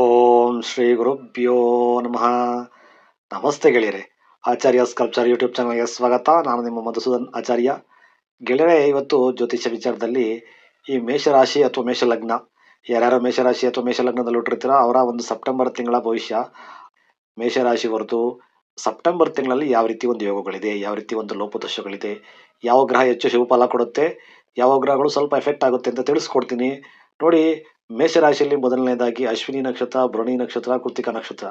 ಓಂ ಶ್ರೀ ಗುರುಭ್ಯೋ ನಮಃ. ನಮಸ್ತೆ ಗೆಳೆಯರೆ. ಆಚಾರ್ಯ ಸ್ಕಲ್ಪ್ಚರ್ ಯೂಟ್ಯೂಬ್ ಚಾನಲ್ಗೆ ಸ್ವಾಗತ. ನಾನು ನಿಮ್ಮ ಮಧುಸೂದನ್ ಆಚಾರ್ಯ. ಗೆಳೆಯರೆ, ಇವತ್ತು ಜ್ಯೋತಿಷ್ಯ ವಿಚಾರದಲ್ಲಿ ಈ ಮೇಷರಾಶಿ ಅಥವಾ ಮೇಷಲಗ್ನ, ಯಾರ್ಯಾರು ಮೇಷರಾಶಿ ಅಥವಾ ಮೇಷಲಗ್ನದಲ್ಲಿ ಹುಟ್ಟಿರ್ತೀರೋ ಅವರ ಒಂದು ಸೆಪ್ಟೆಂಬರ್ ತಿಂಗಳ ಭವಿಷ್ಯ, ಮೇಷರಾಶಿ ಹೊರತು ಸೆಪ್ಟೆಂಬರ್ ತಿಂಗಳಲ್ಲಿ ಯಾವ ರೀತಿ ಒಂದು ಯೋಗಗಳಿದೆ, ಯಾವ ರೀತಿ ಒಂದು ಲೋಪದೋಷಗಳಿದೆ, ಯಾವ ಗ್ರಹ ಹೆಚ್ಚು ಶುಭ ಕೊಡುತ್ತೆ, ಯಾವ ಗ್ರಹಗಳು ಸ್ವಲ್ಪ ಎಫೆಕ್ಟ್ ಆಗುತ್ತೆ ಅಂತ ತಿಳಿಸ್ಕೊಡ್ತೀನಿ. ನೋಡಿ ಮೇಷರಾಶಿಯಲ್ಲಿ ಮೊದಲನೇದಾಗಿ ಅಶ್ವಿನಿ ನಕ್ಷತ್ರ, ಭರಣಿ ನಕ್ಷತ್ರ ಕೃತಿಕ ನಕ್ಷತ್ರ.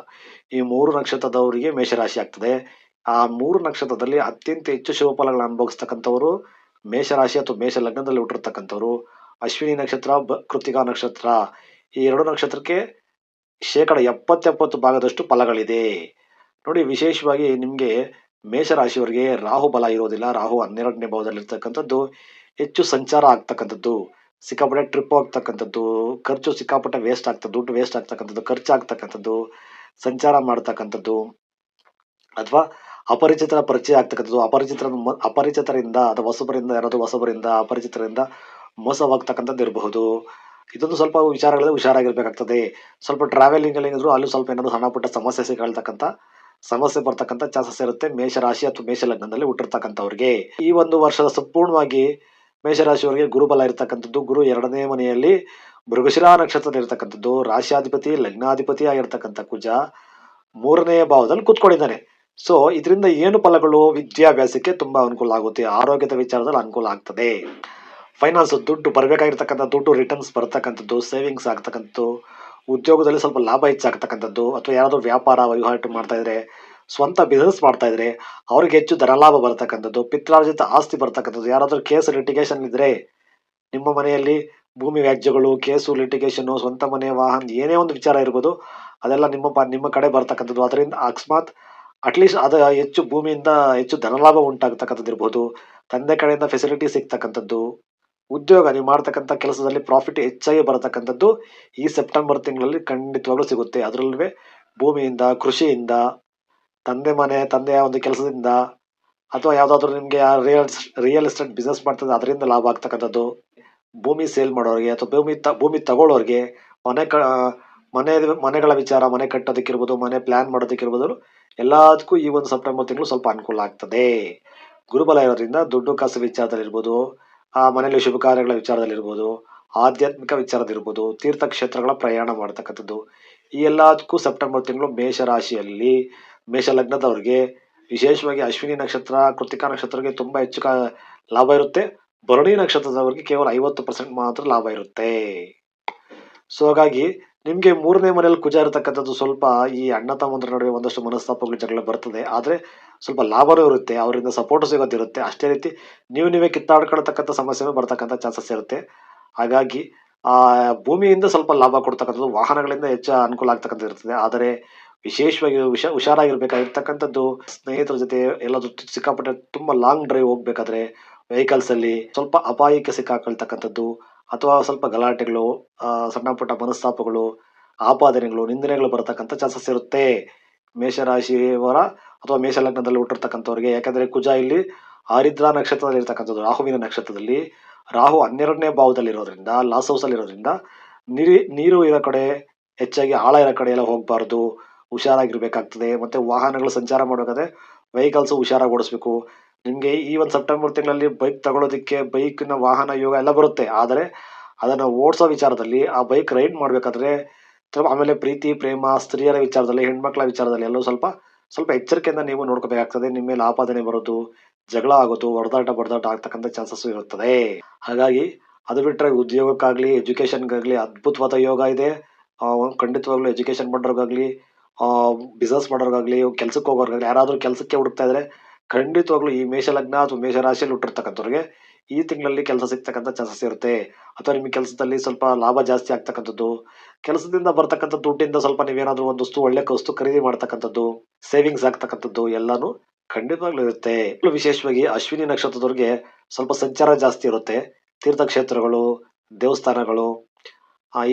ಈ ಮೂರು ನಕ್ಷತ್ರದವರಿಗೆ ಮೇಷರಾಶಿ ಆಗ್ತದೆ. ಆ ಮೂರು ನಕ್ಷತ್ರದಲ್ಲಿ ಅತ್ಯಂತ ಹೆಚ್ಚು ಶುಭ ಫಲಗಳನ್ನು ಅನುಭವಿಸ್ತಕ್ಕಂಥವರು ಮೇಷರಾಶಿ ಅಥವಾ ಮೇಷ ಲಗ್ನದಲ್ಲಿ ಹುಟ್ಟಿರ್ತಕ್ಕಂಥವ್ರು. ಅಶ್ವಿನಿ ನಕ್ಷತ್ರ ಬ ಕೃತಿಕ ನಕ್ಷತ್ರ. ಈ ಎರಡು ನಕ್ಷತ್ರಕ್ಕೆ ಶೇಕಡ ಎಪ್ಪತ್ತೆಪ್ಪತ್ತು ಭಾಗದಷ್ಟು ಫಲಗಳಿದೆ. ನೋಡಿ, ವಿಶೇಷವಾಗಿ ನಿಮಗೆ ಮೇಷರಾಶಿಯವರಿಗೆ ರಾಹು ಬಲ ಇರೋದಿಲ್ಲ. ರಾಹು ಹನ್ನೆರಡನೇ ಭಾವದಲ್ಲಿರ್ತಕ್ಕಂಥದ್ದು ಹೆಚ್ಚು ಸಂಚಾರ ಆಗ್ತಕ್ಕಂಥದ್ದು. ಸಿಕ್ಕಾಪಟ್ಟೆ ಟ್ರಿಪ್ ಹೋಗ್ತಕ್ಕಂಥದ್ದು, ಖರ್ಚು ಸಿಕ್ಕಾಪಟ್ಟೆ ವೇಸ್ಟ್ ಆಗ್ತದೆ, ದುಡ್ಡು ವೇಸ್ಟ್ ಆಗ್ತಕ್ಕಂಥದ್ದು ಖರ್ಚು ಆಗ್ತಕ್ಕಂಥದ್ದು ಸಂಚಾರ ಮಾಡ್ತಕ್ಕಂಥದ್ದು, ಅಥವಾ ಅಪರಿಚಿತರ ಪರಿಚಯ ಆಗ್ತಕ್ಕಂಥದ್ದು, ಅಪರಿಚಿತರ ಅಪರಿಚಿತರಿಂದ ಅಥವಾ ಹೊಸಬರಿಂದ, ಯಾರಾದರೂ ಹೊಸಬರಿಂದ, ಅಪರಿಚಿತರಿಂದ ಮೋಸವಾಗ್ತಕ್ಕಂಥದ್ದು ಇರಬಹುದು. ಇದೊಂದು ಸ್ವಲ್ಪ ವಿಚಾರಗಳಲ್ಲಿ ಹುಷಾರಾಗಿರ್ಬೇಕಾಗ್ತದೆ. ಸ್ವಲ್ಪ ಟ್ರಾವೆಲಿಂಗ್ ಅಲ್ಲಿ ಏನಾದ್ರು ಅಲ್ಲೂ ಸ್ವಲ್ಪ ಏನಾದ್ರು ಸಣ್ಣ ಪುಟ್ಟ ಸಮಸ್ಯೆ ಸಿಗಳ್ತಕ್ಕಂಥ, ಸಮಸ್ಯೆ ಬರ್ತಕ್ಕಂಥ ಚಾನ್ಸಸ್ ಇರುತ್ತೆ ಮೇಷ ರಾಶಿ ಅಥವಾ ಮೇಷ ಲಗ್ನದಲ್ಲಿ ಹುಟ್ಟಿರ್ತಕ್ಕಂಥವ್ರಿಗೆ. ಈ ಒಂದು ವರ್ಷದ ಸಂಪೂರ್ಣವಾಗಿ ಮೇಷರಾಶಿಯವರಿಗೆ ಗುರುಬಲ ಇರತಕ್ಕಂಥದ್ದು ಗುರು ಎರಡನೇ ಮನೆಯಲ್ಲಿ ಮೃಗಶಿರಾ ನಕ್ಷತ್ರದಲ್ಲಿ ಇರತಕ್ಕಂಥದ್ದು, ರಾಶಿಯಾಧಿಪತಿ, ಲಗ್ನಾಧಿಪತಿ ಆಗಿರ್ತಕ್ಕಂಥ ಕುಜ ಮೂರನೇ ಭಾವದಲ್ಲಿ ಕೂತ್ಕೊಂಡಿದ್ದಾನೆ ಸೊ ಇದರಿಂದ ಏನು ಫಲಗಳು ವಿದ್ಯಾಭ್ಯಾಸಕ್ಕೆ ತುಂಬಾ ಅನುಕೂಲ ಆಗುತ್ತೆ? ಆರೋಗ್ಯದ ವಿಚಾರದಲ್ಲಿ ಅನುಕೂಲ ಆಗ್ತದೆ. ಫೈನಾನ್ಸ್ ದುಡ್ಡು ಬರಬೇಕಾಗಿರ್ತಕ್ಕಂಥ ದುಡ್ಡು ರಿಟರ್ನ್ಸ್ ಬರ್ತಕ್ಕಂಥದ್ದು ಸೇವಿಂಗ್ಸ್ ಆಗ್ತಕ್ಕಂಥದ್ದು, ಉದ್ಯೋಗದಲ್ಲಿ ಸ್ವಲ್ಪ ಲಾಭ ಹೆಚ್ಚಾಗ್ತಕ್ಕಂಥದ್ದು, ಅಥವಾ ಯಾರಾದರೂ ವ್ಯಾಪಾರ ವಹಿವಾಟು ಮಾಡ್ತಾ ಇದ್ರೆ ಸ್ವಂತ ಬಿಸ್ನೆಸ್ ಮಾಡ್ತಾ ಇದ್ರೆ ಅವ್ರಿಗೆ ಹೆಚ್ಚು ಧನಲಾಭ ಬರ್ತಕ್ಕಂಥದ್ದು ಪಿತ್ರಾರ್ಜಿತ ಆಸ್ತಿ ಬರ್ತಕ್ಕಂಥದ್ದು, ಯಾರಾದರೂ ಕೇಸ್ ಲಿಟಿಗೇಷನ್ ಇದ್ರೆ ನಿಮ್ಮ ಮನೆಯಲ್ಲಿ ಭೂಮಿ ವ್ಯಾಜ್ಯಗಳು, ಕೇಸು ಲಿಟಿಗೇಷನ್ ಸ್ವಂತ ಮನೆ, ವಾಹನ ಏನೇ ಒಂದು ವಿಚಾರ ಇರ್ಬೋದು, ಅದೆಲ್ಲ ನಿಮ್ಮ ನಿಮ್ಮ ಕಡೆ ಬರ್ತಕ್ಕಂಥದ್ದು. ಅದರಿಂದ ಅಕಸ್ಮಾತ್ ಅಟ್ಲೀಸ್ಟ್ ಅದು ಹೆಚ್ಚು ಭೂಮಿಯಿಂದ ಹೆಚ್ಚು ಧನಲಾಭ ಉಂಟಾಗ್ತಕ್ಕಂಥದ್ದು ಇರ್ಬೋದು. ತಂದೆ ಕಡೆಯಿಂದ ಫೆಸಿಲಿಟಿ ಸಿಗ್ತಕ್ಕಂಥದ್ದು. ಉದ್ಯೋಗ ನೀವು ಮಾಡ್ತಕ್ಕಂಥ ಕೆಲಸದಲ್ಲಿ ಪ್ರಾಫಿಟ್ ಹೆಚ್ಚಾಗಿ ಬರತಕ್ಕಂಥದ್ದು ಈ ಸೆಪ್ಟೆಂಬರ್ ತಿಂಗಳಲ್ಲಿ ಖಂಡಿತವಾಗ್ಲೂ ಸಿಗುತ್ತೆ. ಅದರಲ್ಲೂ ಭೂಮಿಯಿಂದ, ಕೃಷಿಯಿಂದ ತಂದೆ ಮನೆ, ತಂದೆಯ ಒಂದು ಕೆಲಸದಿಂದ ಅಥವಾ ಯಾವುದಾದ್ರೂ ನಿಮಗೆ ರಿಯಲ್ ರಿಯಲ್ ಎಸ್ಟೇಟ್ ಬಿಸ್ನೆಸ್ ಮಾಡ್ತದೆ, ಅದರಿಂದ ಲಾಭ ಆಗ್ತಕ್ಕಂಥದ್ದು. ಭೂಮಿ ಸೇಲ್ ಮಾಡೋರಿಗೆ ಅಥವಾ ಭೂಮಿ ತ, ಭೂಮಿ ತಗೊಳ್ಳೋರಿಗೆ ಮನೆ ಕ ಮನೆ, ಮನೆಗಳ ವಿಚಾರ, ಮನೆ ಕಟ್ಟೋದಕ್ಕಿರ್ಬೋದು, ಮನೆ ಪ್ಲಾನ್ ಮಾಡೋದಕ್ಕಿರ್ಬೋದು, ಎಲ್ಲದಕ್ಕೂ ಈ ಒಂದು ಸೆಪ್ಟೆಂಬರ್ ತಿಂಗಳು ಸ್ವಲ್ಪ ಅನುಕೂಲ ಆಗ್ತದೆ. ಗುರುಬಲ ಇರೋದ್ರಿಂದ ದುಡ್ಡು ಕಾಸು ವಿಚಾರದಲ್ಲಿರ್ಬೋದು, ಆ ಮನೆಯಲ್ಲಿ ಶುಭ ಕಾರ್ಯಗಳ ವಿಚಾರದಲ್ಲಿರ್ಬೋದು, ಆಧ್ಯಾತ್ಮಿಕ ವಿಚಾರದಿರ್ಬೋದು ತೀರ್ಥಕ್ಷೇತ್ರಗಳ ಪ್ರಯಾಣ ಮಾಡ್ತಕ್ಕಂಥದ್ದು. ಈ ಎಲ್ಲದಕ್ಕೂ ಸೆಪ್ಟೆಂಬರ್ ತಿಂಗಳು ಮೇಷರಾಶಿಯಲ್ಲಿ ಮೇಷ ಲಗ್ನದವ್ರಿಗೆ ವಿಶೇಷವಾಗಿ ಅಶ್ವಿನಿ ನಕ್ಷತ್ರ ಕೃತಿಕಾ ನಕ್ಷತ್ರಕ್ಕೆ ತುಂಬ ಹೆಚ್ಚು ಲಾಭ ಇರುತ್ತೆ. ಭರಣಿ ನಕ್ಷತ್ರದವರಿಗೆ ಕೇವಲ ಐವತ್ತು ಪರ್ಸೆಂಟ್ ಮಾತ್ರ ಲಾಭ ಇರುತ್ತೆ. ಸೊ ಹಾಗಾಗಿ ನಿಮಗೆ ಮೂರನೇ ಮನೆಯಲ್ಲಿ ಕುಜ ಇರತಕ್ಕಂಥದ್ದು ಸ್ವಲ್ಪ ಈ ಅಣ್ಣ ತಮ್ಮಂದ್ರ ನಡುವೆ ಒಂದಷ್ಟು ಮನಸ್ತಾಪಗಳು ಜಗಳ ಬರ್ತದೆ. ಆದರೆ ಸ್ವಲ್ಪ ಲಾಭನೂ ಇರುತ್ತೆ, ಅವರಿಂದ ಸಪೋರ್ಟ್ ಸಿಗೋದಿರುತ್ತೆ ಅಷ್ಟೇ ರೀತಿ ನೀವು ನೀವೇ ಕಿತ್ತಾಡ್ಕೊಳ್ತಕ್ಕಂಥ ಸಮಸ್ಯೆನೂ ಬರ್ತಕ್ಕಂಥ ಚಾನ್ಸಸ್ ಇರುತ್ತೆ. ಹಾಗಾಗಿ ಆ ಭೂಮಿಯಿಂದ ಸ್ವಲ್ಪ ಲಾಭ ಕೊಡ್ತಕ್ಕಂಥದ್ದು, ವಾಹನಗಳಿಂದ ಹೆಚ್ಚು ಅನುಕೂಲ ಆಗ್ತಕ್ಕಂಥದ್ದು ಇರ್ತದೆ. ಆದರೆ ವಿಶೇಷವಾಗಿ ಹುಷಾ ಹುಷಾರಾಗಿರ್ಬೇಕಾಗಿರ್ತಕ್ಕಂಥದ್ದು ಸ್ನೇಹಿತರ ಜೊತೆ ಎಲ್ಲಾದ್ರೂ ಸಿಕ್ಕಾಪಟ್ಟೆ ತುಂಬ ಲಾಂಗ್ ಡ್ರೈವ್ ಹೋಗ್ಬೇಕಾದ್ರೆ ವೆಹಿಕಲ್ಸಲ್ಲಿ ಸ್ವಲ್ಪ ಅಪಾಯಕ್ಕೆ ಸಿಕ್ಕಾಕೊಳ್ತಕ್ಕಂಥದ್ದು ಅಥವಾ ಸ್ವಲ್ಪ ಗಲಾಟೆಗಳು ಸಣ್ಣ ಪುಟ್ಟ ಮನಸ್ತಾಪಗಳು, ಆಪಾದನೆಗಳು, ನಿಂದನೆಗಳು ಬರತಕ್ಕಂಥ ಚಾನ್ಸಸ್ ಇರುತ್ತೆ. ಮೇಷರಾಶಿಯವರ ಅಥವಾ ಮೇಷ ಲಗ್ನದಲ್ಲಿ ಹುಟ್ಟಿರ್ತಕ್ಕಂಥವ್ರಿಗೆ, ಯಾಕಂದ್ರೆ ಕುಜ ಇಲ್ಲಿ ಆರಿದ್ರ ನಕ್ಷತ್ರದಲ್ಲಿ ಇರ್ತಕ್ಕಂಥದ್ದು, ರಾಹುವಿನ ನಕ್ಷತ್ರದಲ್ಲಿ. ರಾಹು ಹನ್ನೆರಡನೇ ಭಾವದಲ್ಲಿ ಇರೋದ್ರಿಂದ ಲಾಸ್ ಹೌಸ್ ಅಲ್ಲಿ ಇರೋದ್ರಿಂದ ನೀರಿ ನೀರು ಇರೋ ಕಡೆ, ಹೆಚ್ಚಾಗಿ ಆಳ ಇರೋ ಕಡೆ ಎಲ್ಲ ಹೋಗಬಾರ್ದು. ಹುಷಾರಾಗಿರ್ಬೇಕಾಗ್ತದೆ, ಮತ್ತೆ ವಾಹನಗಳು ಸಂಚಾರ ಮಾಡಬೇಕಾದ್ರೆ ವೆಹಿಕಲ್ಸ್ ಹುಷಾರಾಗಿ ಓಡಿಸ್ಬೇಕು ನಿಮಗೆ ಈ ಒಂದು ಸೆಪ್ಟೆಂಬರ್ ತಿಂಗಳಲ್ಲಿ ಬೈಕ್ ತಗೊಳ್ಳೋದಕ್ಕೆ ಬೈಕ್ನ ವಾಹನ ಯೋಗ ಎಲ್ಲ ಬರುತ್ತೆ. ಆದರೆ ಅದನ್ನು ಓಡಿಸೋ ವಿಚಾರದಲ್ಲಿ, ಆ ಬೈಕ್ ರೈಡ್ ಮಾಡಬೇಕಾದ್ರೆ ಆಮೇಲೆ ಪ್ರೀತಿ, ಪ್ರೇಮ, ಸ್ತ್ರೀಯರ ವಿಚಾರದಲ್ಲಿ, ಹೆಣ್ಮಕ್ಳ ವಿಚಾರದಲ್ಲಿ ಎಲ್ಲವೂ ಸ್ವಲ್ಪ ಸ್ವಲ್ಪ ಎಚ್ಚರಿಕೆಯಿಂದ ನೀವು ನೋಡ್ಕೋಬೇಕಾಗ್ತದೆ. ನಿಮ್ಮ ಮೇಲೆ ಆಪಾದನೆ ಬರೋದು, ಜಗಳ ಆಗೋದು ಹೊಡೆದಾಟ ಬಡದಾಟ ಆಗ್ತಕ್ಕಂಥ ಚಾನ್ಸಸ್ ಇರುತ್ತದೆ. ಹಾಗಾಗಿ ಅದು ಬಿಟ್ಟರೆ ಉದ್ಯೋಗಕ್ಕಾಗಲಿ ಎಜುಕೇಷನ್ಗಾಗಲಿ ಅದ್ಭುತವಾದ ಯೋಗ ಇದೆ. ಖಂಡಿತವಾಗ್ಲೂ ಎಜುಕೇಷನ್ ಮಾಡೋರ್ಗಾಗಲಿ ಬಿಸ್ನೆಸ್ ಮಾಡೋರ್ಗಾಗಲಿ ಕೆಲ್ಸಕ್ಕೆ ಹೋಗೋರ್ಗಾಗ್ಲಿ, ಯಾರಾದರೂ ಕೆಲಸಕ್ಕೆ ಹುಡುಕ್ತಾ ಇದ್ರೆ ಖಂಡಿತವಾಗ್ಲೂ ಈ ಮೇಷ ಲಗ್ನ ಅಥವಾ ಮೇಷ ರಾಶಿಯಲ್ಲಿ ಹುಟ್ಟಿರ್ತಕ್ಕಂಥವ್ರಿಗೆ ಈ ತಿಂಗಳಲ್ಲಿ ಕೆಲಸ ಸಿಗ್ತಕ್ಕಂಥ ಚಾನ್ಸಸ್ ಇರುತ್ತೆ. ಅಥವಾ ನಿಮ್ಮ ಕೆಲಸದಲ್ಲಿ ಸ್ವಲ್ಪ ಲಾಭ ಜಾಸ್ತಿ ಆಗ್ತಕ್ಕಂಥದ್ದು. ಕೆಲಸದಿಂದ ಬರ್ತಕ್ಕಂಥ ದುಡ್ಡಿಂದ ಸ್ವಲ್ಪ ನೀವೇನಾದರೂ ಒಂದು ವಸ್ತು ಒಳ್ಳೆ ವಸ್ತು ಖರೀದಿ ಮಾಡ್ತಕ್ಕಂಥದ್ದು ಸೇವಿಂಗ್ಸ್ ಆಗ್ತಕ್ಕಂಥದ್ದು ಎಲ್ಲನೂ ಖಂಡಿತವಾಗ್ಲೂ ಇರುತ್ತೆ. ವಿಶೇಷವಾಗಿ ಅಶ್ವಿನಿ ನಕ್ಷತ್ರದವ್ರಿಗೆ ಸ್ವಲ್ಪ ಸಂಚಾರ ಜಾಸ್ತಿ ಇರುತ್ತೆ. ತೀರ್ಥಕ್ಷೇತ್ರಗಳು, ದೇವಸ್ಥಾನಗಳು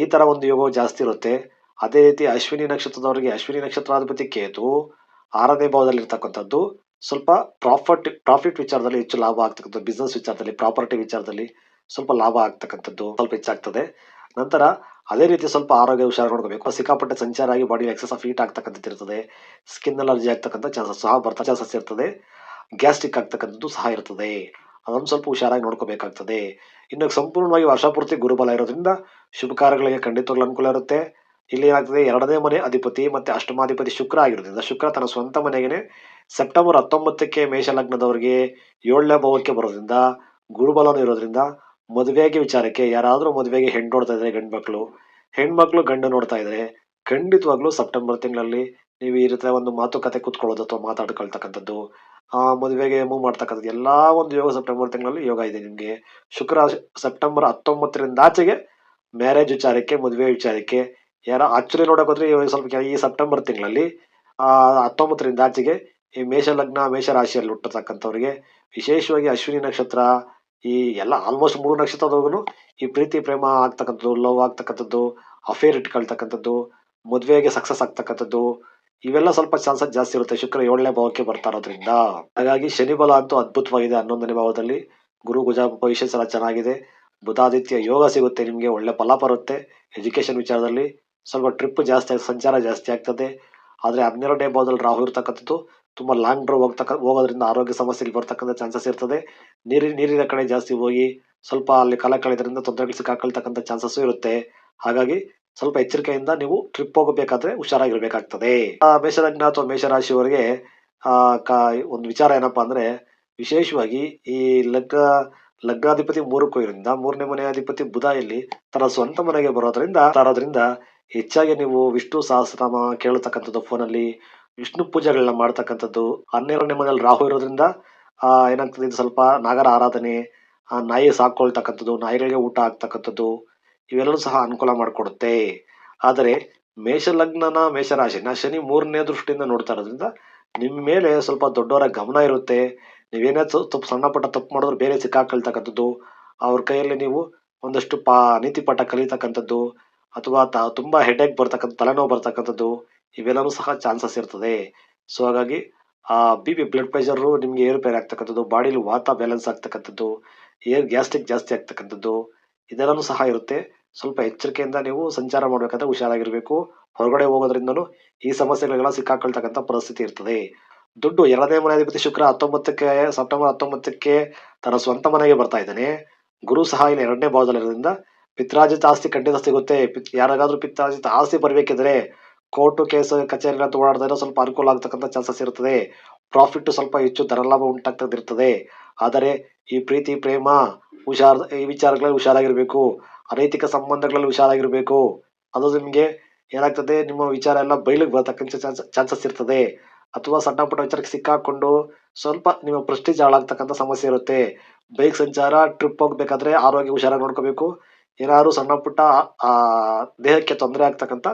ಈ ತರ ಒಂದು ಯೋಗ ಜಾಸ್ತಿ ಇರುತ್ತೆ. ಅದೇ ರೀತಿ ಅಶ್ವಿನಿ ನಕ್ಷತ್ರದವರಿಗೆ ಅಶ್ವಿನಿ ನಕ್ಷತ್ರಾಧಿಪತಿ ಕೇತು ಆರನೇ ಭಾವದಲ್ಲಿರ್ತಕ್ಕಂಥದ್ದು. ಸ್ವಲ್ಪ ಪ್ರಾಫಿಟ್ ಪ್ರಾಫಿಟ್ ವಿಚಾರದಲ್ಲಿ ಹೆಚ್ಚು ಲಾಭ ಆಗ್ತಕ್ಕಂಥದ್ದು ಬಿಸ್ನೆಸ್ ವಿಚಾರದಲ್ಲಿ ಪ್ರಾಪರ್ಟಿ ವಿಚಾರದಲ್ಲಿ ಸ್ವಲ್ಪ ಲಾಭ ಆಗ್ತಕ್ಕಂಥದ್ದು ಸ್ವಲ್ಪ ಹೆಚ್ಚಾಗ್ತದೆ. ನಂತರ ಅದೇ ರೀತಿ ಸ್ವಲ್ಪ ಆರೋಗ್ಯ ಹುಷಾರು ನೋಡ್ಕೋಬೇಕು. ಸಿಕ್ಕಾಪಟ್ಟೆ ಸಂಚಾರ ಆಗಿ ಬಾಡಿ ಎಕ್ಸಸ್ ಆಫ್ ಹೀಟ್ ಆಗ್ತಕ್ಕಂಥದ್ದು ಇರ್ತದೆ. ಸ್ಕಿನ್ ಅಲರ್ಜಿ ಆಗ್ತಕ್ಕಂಥ ಚಾನ್ಸಸ್ ಸಹ ಬರ್ತಾ ಚಾನ್ಸಸ್ ಇರ್ತದೆ. ಗ್ಯಾಸ್ಟ್ರಿಕ್ ಆಗ್ತಕ್ಕಂಥದ್ದು ಸಹ ಇರ್ತದೆ. ಅದೊಂದು ಸ್ವಲ್ಪ ಹುಷಾರಾಗಿ ನೋಡ್ಕೋಬೇಕಾಗ್ತದೆ. ಇನ್ನು ಸಂಪೂರ್ಣವಾಗಿ ವರ್ಷಪೂರ್ತಿ ಗುರುಬಲ ಇರೋದ್ರಿಂದ ಶುಭ ಕಾರ್ಯಗಳಿಗೆ ಖಂಡಿತವಾಗ್ಲೂ ಅನುಕೂಲ ಇರುತ್ತೆ. ಇಲ್ಲಿ ಏನಾಗ್ತದೆ ಎರಡನೇ ಮನೆ ಅಧಿಪತಿ ಮತ್ತೆ ಅಷ್ಟಮಾಧಿಪತಿ ಶುಕ್ರ ಆಗಿರೋದ್ರಿಂದ ಶುಕ್ರ ತನ್ನ ಸ್ವಂತ ಮನೆಗೆ ಸೆಪ್ಟೆಂಬರ್ ಹತ್ತೊಂಬತ್ತಕ್ಕೆ ಮೇಷ ಲಗ್ನದವರಿಗೆ ಏಳನೇ ಭಾವಕ್ಕೆ ಬರೋದ್ರಿಂದ, ಗುರುಬಲನು ಇರೋದ್ರಿಂದ ಮದುವೆಗೆ ವಿಚಾರಕ್ಕೆ ಯಾರಾದರೂ ಮದುವೆಗೆ ಹೆಣ್ಣು ನೋಡ್ತಾ ಇದ್ದಾರೆ ಗಂಡು ಮಕ್ಕಳು ಹೆಣ್ಮಕ್ಳು ಗಂಡು ನೋಡ್ತಾ ಇದ್ದಾರೆ ಖಂಡಿತವಾಗ್ಲೂ ಸೆಪ್ಟೆಂಬರ್ ತಿಂಗಳಲ್ಲಿ ನೀವು ಈ ರೀತಿಯ ಒಂದು ಮಾತುಕತೆ ಕೂತ್ಕೊಳ್ಳೋದು ಅಥವಾ ಮಾತಾಡ್ಕೊಳ್ತಕ್ಕಂಥದ್ದು, ಆ ಮದುವೆಗೆ ಮೂವ್ ಮಾಡ್ತಕ್ಕಂಥದ್ದು, ಎಲ್ಲ ಒಂದು ಯೋಗ ಸೆಪ್ಟೆಂಬರ್ ತಿಂಗಳಲ್ಲಿ ಯೋಗ ಇದೆ ನಿಮಗೆ. ಶುಕ್ರ ಸೆಪ್ಟೆಂಬರ್ ಹತ್ತೊಂಬತ್ತರಿಂದ ಆಚೆಗೆ ಮ್ಯಾರೇಜ್ ವಿಚಾರಕ್ಕೆ, ಮದುವೆ ವಿಚಾರಕ್ಕೆ ಯಾರ ಆಕ್ಚುಲಿ ನೋಡಕ್ ಹೋದ್ರೆ ಇವಾಗ ಸ್ವಲ್ಪ ಈ ಸೆಪ್ಟೆಂಬರ್ ತಿಂಗಳಲ್ಲಿ ಹತ್ತೊಂಬತ್ತರಿಂದ ಆಚೆಗೆ ಈ ಮೇಷ ಲಗ್ನ ಮೇಷ ರಾಶಿಯಲ್ಲಿ ಹುಟ್ಟತಕ್ಕಂಥವ್ರಿಗೆ ವಿಶೇಷವಾಗಿ ಅಶ್ವಿನಿ ನಕ್ಷತ್ರ, ಈ ಎಲ್ಲ ಆಲ್ಮೋಸ್ಟ್ ಮೂರು ನಕ್ಷತ್ರದವ್ರಿಗೂ ಈ ಪ್ರೀತಿ, ಪ್ರೇಮ ಆಗ್ತಕ್ಕಂಥದ್ದು ಲವ್ ಆಗ್ತಕ್ಕಂಥದ್ದು ಅಫೇರ್ ಇಟ್ಕೊಳ್ತಕ್ಕಂಥದ್ದು, ಮದುವೆಗೆ ಸಕ್ಸಸ್ ಆಗ್ತಕ್ಕಂಥದ್ದು, ಇವೆಲ್ಲ ಸ್ವಲ್ಪ ಚಾನ್ಸಸ್ ಜಾಸ್ತಿ ಇರುತ್ತೆ. ಶುಕ್ರ ಏಳನೇ ಭಾವಕ್ಕೆ ಬರ್ತಾ ಇರೋದ್ರಿಂದ. ಹಾಗಾಗಿ ಶನಿಬಲ ಅಂತೂ ಅದ್ಭುತವಾಗಿದೆ ಹನ್ನೊಂದನೇ ಭಾವದಲ್ಲಿ. ಗುರು ಗುಜ ಭವಿಷ್ಯ ಸಲ ಚೆನ್ನಾಗಿದೆ. ಬುಧಾದಿತ್ಯ ಯೋಗ ಸಿಗುತ್ತೆ ನಿಮಗೆ, ಒಳ್ಳೆ ಫಲ ಬರುತ್ತೆ. ಎಜುಕೇಶನ್ ವಿಚಾರದಲ್ಲಿ ಸ್ವಲ್ಪ ಟ್ರಿಪ್ ಜಾಸ್ತಿ ಸಂಚಾರ ಜಾಸ್ತಿ ಆಗ್ತದೆ. ಆದರೆ ಹನ್ನೆರಡನೇ ಭಾವದಲ್ಲಿ ರಾಹು ಇರ್ತಕ್ಕಂಥದ್ದು ತುಂಬ ಲಾಂಗ್ ಡ್ರೈವ್ ಹೋಗ್ತಕ್ಕ, ಹೋಗೋದ್ರಿಂದ ಆರೋಗ್ಯ ಸಮಸ್ಯೆಗೆ ಬರ್ತಕ್ಕಂಥ ಚಾನ್ಸಸ್ ಇರ್ತದೆ. ನೀರಿನ ನೀರಿನ ಕಡೆ ಜಾಸ್ತಿ ಹೋಗಿ ಸ್ವಲ್ಪ ಅಲ್ಲಿ ಕಾಲ ಕಳೆದ್ರಿಂದ ತೊಂದರೆಗಳು ಸಿಕ್ಕಾಕೊಳ್ತಕ್ಕಂಥ ಚಾನ್ಸಸ್ ಇರುತ್ತೆ. ಹಾಗಾಗಿ ಸ್ವಲ್ಪ ಎಚ್ಚರಿಕೆಯಿಂದ ನೀವು ಟ್ರಿಪ್ ಹೋಗಬೇಕಾದ್ರೆ ಹುಷಾರಾಗಿರ್ಬೇಕಾಗ್ತದೆ. ಮೇಷಲಗ್ನ ಅಥವಾ ಮೇಷರಾಶಿಯವರಿಗೆ ಕ, ಒಂದು ವಿಚಾರ ಏನಪ್ಪಾ ಅಂದ್ರೆ ವಿಶೇಷವಾಗಿ ಈ ಲಗ್ನ, ಲಗ್ನಾಧಿಪತಿ ಮೂರು ಇರೋದ್ರಿಂದ ಮೂರನೇ ಮನೆ ಅಧಿಪತಿ ಬುಧ ಇಲ್ಲಿ ತನ್ನ ಸ್ವಂತ ಮನೆಗೆ ಬರೋದ್ರಿಂದ, ತರೋದ್ರಿಂದ ಹೆಚ್ಚಾಗಿ ನೀವು ವಿಷ್ಣು ಸಹಸ್ರನಾಮ ಕೇಳತಕ್ಕಂಥದ್ದು ಫೋನಲ್ಲಿ, ವಿಷ್ಣು ಪೂಜೆಗಳನ್ನ ಮಾಡ್ತಕ್ಕಂಥದ್ದು, ಹನ್ನೆರಡನೇ ಮನೆಯಲ್ಲಿ ರಾಹು ಇರೋದ್ರಿಂದ ಏನಾಗ್ತದೆ ಇದು ಸ್ವಲ್ಪ ನಾಗರ ಆರಾಧನೆ, ಆ, ನಾಯಿ ಸಾಕೊಳ್ತಕ್ಕಂಥದ್ದು ನಾಯಿಗಳಿಗೆ ಊಟ ಆಗ್ತಕ್ಕಂಥದ್ದು ಇವೆಲ್ಲರೂ ಸಹ ಅನುಕೂಲ ಮಾಡಿಕೊಡುತ್ತೆ. ಆದರೆ ಮೇಷ ಲಗ್ನನ ಮೇಷರಾಶಿನ ಶನಿ ಮೂರನೇ ದೃಷ್ಟಿಯಿಂದ ನೋಡ್ತಾ ಇರೋದ್ರಿಂದ, ನಿಮ್ಮ ಮೇಲೆ ಸ್ವಲ್ಪ ದೊಡ್ಡವರ ಗಮನ ಇರುತ್ತೆ. ನೀವೇನೇ ತಪ್ಪು ಸಣ್ಣ ಪುಟ್ಟ ತಪ್ಪು ಮಾಡಿದ್ರು ಬೇರೆ ಸಿಕ್ಕಾಕೊಳ್ತಕ್ಕಂಥದ್ದು, ಅವ್ರ ಕೈಯಲ್ಲಿ ನೀವು ಒಂದಷ್ಟು ಪಾ ನೀತಿ ಪಾಠ ಕಲಿತಕ್ಕಂಥದ್ದು ಅಥವಾ ತ ತುಂಬಾ ಹೆಡೇಕ್ ಬರ್ತಕ್ಕಂಥ, ತಲೆನೋವು ಬರ್ತಕ್ಕಂಥದ್ದು ಇವೆಲ್ಲವೂ ಸಹ ಚಾನ್ಸಸ್ ಇರ್ತದೆ. ಸೊ ಹಾಗಾಗಿ ಆ ಬಿ ಪಿ ಬ್ಲಡ್ ಪ್ರೆಷರು ನಿಮಗೆ ಏರುಪೇರು ಆಗ್ತಕ್ಕಂಥದ್ದು, ಬಾಡಿಲಿ ವಾತ ಬ್ಯಾಲೆನ್ಸ್ ಆಗ್ತಕ್ಕಂಥದ್ದು ಏರ್ ಗ್ಯಾಸ್ಟ್ರಿಕ್ ಜಾಸ್ತಿ ಆಗ್ತಕ್ಕಂಥದ್ದು ಇದೆಲ್ಲವೂ ಸಹ ಇರುತ್ತೆ. ಸ್ವಲ್ಪ ಎಚ್ಚರಿಕೆಯಿಂದ ನೀವು ಸಂಚಾರ ಮಾಡಬೇಕಾದ್ರೆ ಹುಷಾರಾಗಿರಬೇಕು. ಹೊರಗಡೆ ಹೋಗೋದ್ರಿಂದಲೂ ಈ ಸಮಸ್ಯೆಗಳೆಲ್ಲ ಸಿಕ್ಕಾಕೊಳ್ತಕ್ಕಂಥ ಪರಿಸ್ಥಿತಿ ಇರ್ತದೆ. ದುಡ್ಡು ಎರಡನೇ ಮನೆ ಅಧಿಪತಿ ಶುಕ್ರ ಹತ್ತೊಂಬತ್ತಕ್ಕೆ, ಸೆಪ್ಟೆಂಬರ್ ಹತ್ತೊಂಬತ್ತಕ್ಕೆ ತನ್ನ ಸ್ವಂತ ಮನೆಗೆ ಬರ್ತಾ ಇದ್ದಾನೆ. ಗುರು ಸಹ ಇಲ್ಲಿ ಎರಡನೇ ಭಾವದಲ್ಲಿರೋದ್ರಿಂದ ಪಿತ್ರಾಜಿತ ಆಸ್ತಿ ಖಂಡಿತ ಸಿಗುತ್ತೆ. ಪಿತ್ ಯಾರಿಗಾದ್ರೂ ಪಿತ್ರಾಜಿತ ಆಸ್ತಿ ಬರಬೇಕಿದ್ರೆ ಕೋರ್ಟು, ಕೇಸ್ ಕಚೇರಿಗಳಂತ ಓಡಾಡಿದ್ರೆ ಸ್ವಲ್ಪ ಅನುಕೂಲ ಆಗ್ತಕ್ಕಂಥ ಚಾನ್ಸಸ್ ಇರ್ತದೆ. ಪ್ರಾಫಿಟ್ ಸ್ವಲ್ಪ ಹೆಚ್ಚು ಧನಲಾಭ ಉಂಟಾಗ್ತದಿರ್ತದೆ. ಆದರೆ ಈ ಪ್ರೀತಿ, ಪ್ರೇಮ, ಹುಷಾರ್, ಈ ವಿಚಾರಗಳಲ್ಲಿ ಹುಷಾರಾಗಿರ್ಬೇಕು. ಅನೈತಿಕ ಸಂಬಂಧಗಳಲ್ಲಿ ಹುಷಾರಾಗಿರ್ಬೇಕು. ಅದು ನಿಮಗೆ ಏನಾಗ್ತದೆ, ನಿಮ್ಮ ವಿಚಾರ ಎಲ್ಲ ಬಯಲಿಗೆ ಬರ್ತಕ್ಕಂಥ ಚಾನ್ಸಸ್ ಇರ್ತದೆ. ಅಥವಾ ಸಣ್ಣ ಪುಟ್ಟ ವಿಚಾರಕ್ಕೆ ಸಿಕ್ಕಾಕೊಂಡು ಸ್ವಲ್ಪ ನಿಮ್ಮ ಪ್ರೆಸ್ಟೀಜ್ ಹಾಳಾಗ್ತಕ್ಕಂಥ ಸಮಸ್ಯೆ ಇರುತ್ತೆ. ಬೈಕ್ ಸಂಚಾರ, ಟ್ರಿಪ್ ಹೋಗ್ಬೇಕಾದ್ರೆ ಆರೋಗ್ಯ ಹುಷಾರಾಗಿ ನೋಡ್ಕೋಬೇಕು. ಏನಾದ್ರು ಸಣ್ಣ ಪುಟ್ಟ, ಆ, ದೇಹಕ್ಕೆ ತೊಂದರೆ ಆಗ್ತಕ್ಕಂಥ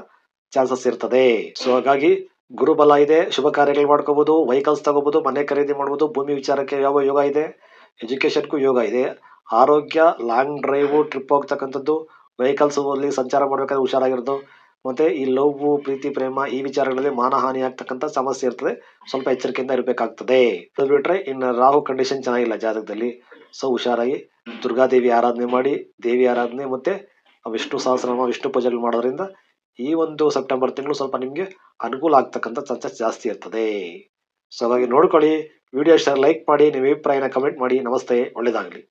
ಚಾನ್ಸಸ್ ಇರ್ತದೆ. ಸೊ ಹಾಗಾಗಿ ಗುರುಬಲ ಇದೆ, ಶುಭ ಕಾರ್ಯಗಳು ಮಾಡ್ಕೋಬಹುದು ವೆಹಿಕಲ್ಸ್ ತಗೋಬಹುದು ಮನೆ ಖರೀದಿ ಮಾಡ್ಬೋದು, ಭೂಮಿ ವಿಚಾರಕ್ಕೆ ಯಾವ ಯೋಗ ಇದೆ ಎಜುಕೇಶನ್ಗೂ ಯೋಗ ಇದೆ. ಆರೋಗ್ಯ ಲಾಂಗ್ ಡ್ರೈವ್ ಟ್ರಿಪ್ ಹೋಗ್ತಕ್ಕಂಥದ್ದು ವೆಹಿಕಲ್ಸ್ ಅಲ್ಲಿ ಸಂಚಾರ ಮಾಡ್ಬೇಕಾದ್ರೆ ಹುಷಾರಾಗಿರೋದು. ಮತ್ತೆ ಈ ಲವ್, ಪ್ರೀತಿ, ಪ್ರೇಮ ಈ ವಿಚಾರಗಳಲ್ಲಿ ಮಾನಹಾನಿ ಆಗ್ತಕ್ಕಂಥ ಸಮಸ್ಯೆ ಇರ್ತದೆ. ಸ್ವಲ್ಪ ಎಚ್ಚರಿಕೆಯಿಂದ ಇರಬೇಕಾಗ್ತದೆ. ಅದು ಬಿಟ್ರೆ ಇನ್ನು ರಾಹು ಕಂಡೀಷನ್ ಚೆನ್ನಾಗಿಲ್ಲ ಜಾತಕದಲ್ಲಿ. ಸೊ ಹುಷಾರಾಗಿ ದುರ್ಗಾದೇವಿ ಆರಾಧನೆ ಮಾಡಿ, ದೇವಿ ಆರಾಧನೆ ಮತ್ತೆ ವಿಷ್ಣು ಸಹಸ್ರನಾಮ, ವಿಷ್ಣು ಪೂಜೆಗಳು ಮಾಡೋದ್ರಿಂದ ಈ ಒಂದು ಸೆಪ್ಟೆಂಬರ್ ತಿಂಗಳು ಸ್ವಲ್ಪ ನಿಮಗೆ ಅನುಕೂಲ ಆಗ್ತಕ್ಕಂಥ ಚಾನ್ಸಸ್ ಜಾಸ್ತಿ ಇರ್ತದೆ. ಸೊ ಹಾಗಾಗಿ ನೋಡ್ಕೊಳ್ಳಿ, ವಿಡಿಯೋ ಇಷ್ಟ ಲೈಕ್ ಮಾಡಿ, ನಿಮ್ಮ ಅಭಿಪ್ರಾಯನ ಕಮೆಂಟ್ ಮಾಡಿ. ನಮಸ್ತೆ, ಒಳ್ಳೇದಾಗಲಿ.